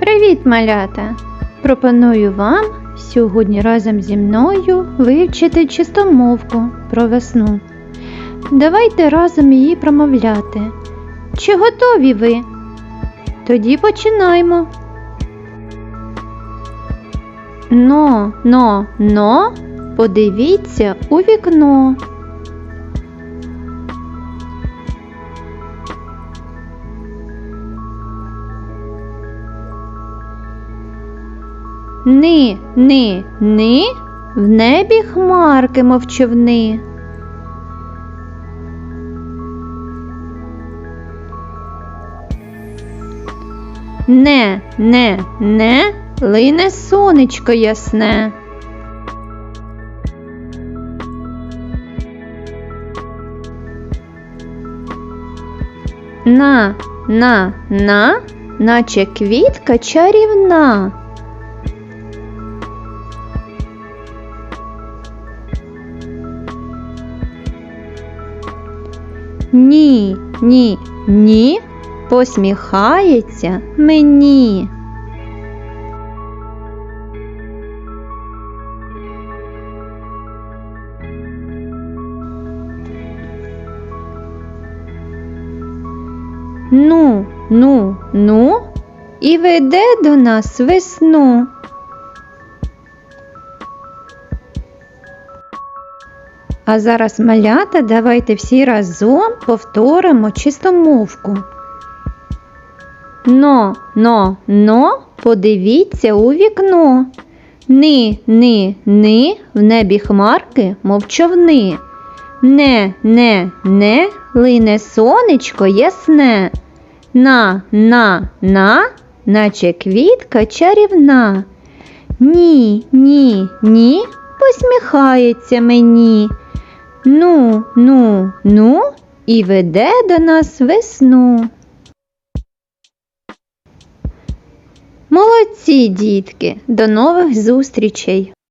Привіт, малята! Пропоную вам сьогодні разом зі мною вивчити чистомовку про весну. Давайте разом її промовляти. Чи готові ви? Тоді починаємо. Но, но, но, подивіться у вікно. Ни, ни, ни, в небі хмарки мовчовни. Не, не, не, лине сонечко ясне. На, на, на, наче квітка чарівна. Ні, ні, ні, посміхається мені. Ну, ну, ну, і веде до нас весну. А зараз малята, давайте всі разом повторимо чистомовку. Но, но, но, подивіться у вікно. Ни, ни, ни, в небі хмарки, мов човни. Не, не, не, лине сонечко ясне. На, на, на, наче квітка чарівна. Ні, ні, ні, посміхається мені. Ну, ну, ну, і веде до нас весну. Молодці, дітки, до нових зустрічей!